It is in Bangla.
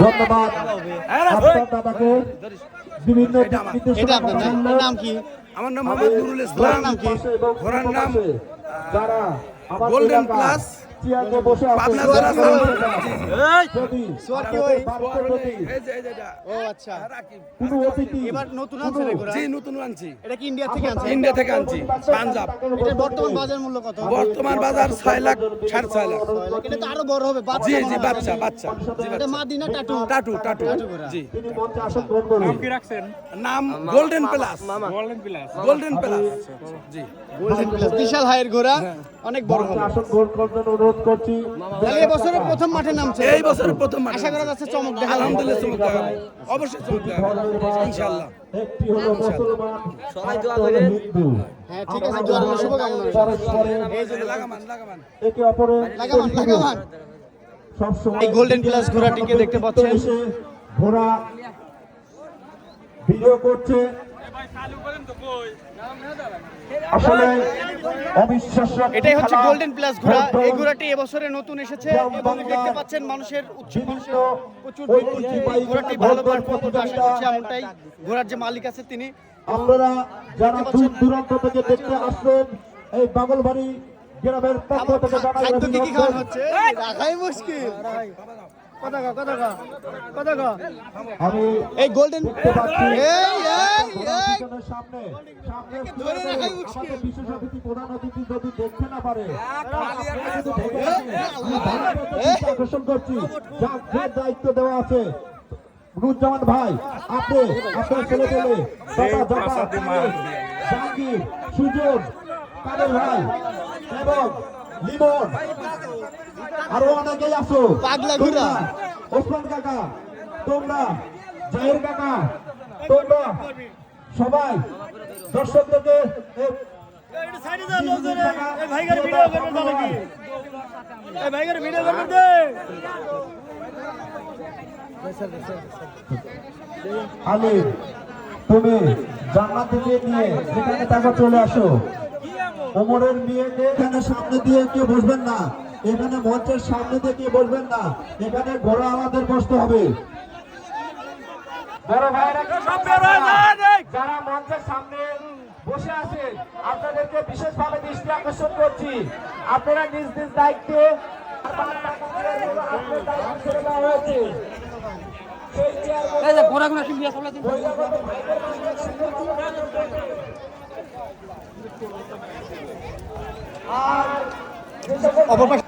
ধন্যবাদ। আপনার দাদাকে বিভিন্ন নাম- কি? আমার নাম মোহাম্মদ নুরুল ইসলাম। নাম কি? ঘোড়ার নাম গোল্ডেন প্লাস চেয়ারে বসে আছে, পাবনা যদি জেলা সোয়ার কি তাদের ওই? বাড়িতে যদি। এই যে এই যে এটা। ও আচ্ছা। কোনো অতিথি। এবার নতুন আনছে জি নতুন আনছি। এটা কি ইন্ডিয়া থেকে আনছে? ইন্ডিয়া থেকে আনছি পাঞ্জাব। এটা বর্তমান বাজার মূল্য কত? বর্তমান বাজার ছয় লাখ সাড়ে ছয় লাখ। এটা তো আরও বড় হবে জি বাচ্চা জি বাচ্চা বাচ্চা। এটা মাদিনা টাটু টাটু টাটু জি। তিনি মঞ্চে আসন গ্রহণ করুন নাম golden plus golden plus ji. Golden plus বিশাল হাইয়ের ঘোড়া। অনেক বড় হবে। আসন গ্রহণ করবেন অনুরোধ করছি। তাহলে এবছরের প্রথম মাঠে নামছে। এই বছরের প্রথম মাঠে আশা করা যাচ্ছে চমক দেখা আলহামদুলিল্লাহ চমক দেখাবে। অবশ্যই চমক দেখাবে। ইনশাআল্লাহ। একটি হলো মুসলমান সবাই দোয়া হিন্দু। হ্যাঁ ঠিক আছে জোয়ার হলো শুভকামনা। পরস্পরে লাগামান লাগামান। একে অপরের লাগামান লাগামান। সবসময় এই গোল্ডেন প্লাস ঘোড়াটিকে দেখতে পাচ্ছেন। ঘোড়া ভিডিও করছে। আসলে এটাই হচ্ছে গোল্ডেন প্লাস ঘোড়া। এই ঘোড়াটি এবছরে নতুন এসেছে এবং দেখতে পাচ্ছেন মানুষের প্রচুর ঘোড়াটি ভালো। প্রত্যেকটা আশা করছে এমনটাই ঘোড়ার যে মালিক আছে তিনি। আপনারা যারা দূর দূরান্ত থেকে দেখতে আসবেন এই বাগলবাড়ি গ্রামের পক্ষ থেকে জানাই কি কি হচ্ছে? রাখাই মুশকিল। আমি এই গোল্ডেন দেখতে পাচ্ছি। এই এই এই সামনে সামনে ধরে রাখাই মুশকিল। বিশেষ অতিথি প্রধান অতিথি যদি দেখতে না পারে আকর্ষণ করছি। যার যে দায়িত্ব দেওয়া আছে নুরজামান ভাই আপনি আপনার ছেলে পেলে জাহাঙ্গীর সুজন কাদের ভাই এবং লিমন আরও অনেকেই আছো। পাগলা। তোমরা, ওসমান কাকা তোমরা জাহির কাকা তোমরা সবাই দর্শকদেরকে এ- আলী তুমি জান্নাত থেকে নিয়ে যেখানে টাকা চলে আসো। ওমরের মেয়েকে এখানে সামনে দিয়ে কেউ বসবেন না। এখানে মঞ্চের সামনে দিয়ে কেউ বসবেন না। এখানে ঘোড়া আমাদের বসতে হবে। বড় ভাইরা যারা মঞ্চের সামনে বসে আছেন আপনাদেরকে বিশেষভাবে দৃষ্টি আকর্ষণ করছি। আপনারা নিজ নিজ দায়িত্বে আপনার দায়িত্ব ছেড়ে দেওয়া হয়েছে সেই চেয়ার আর যে সকল অপর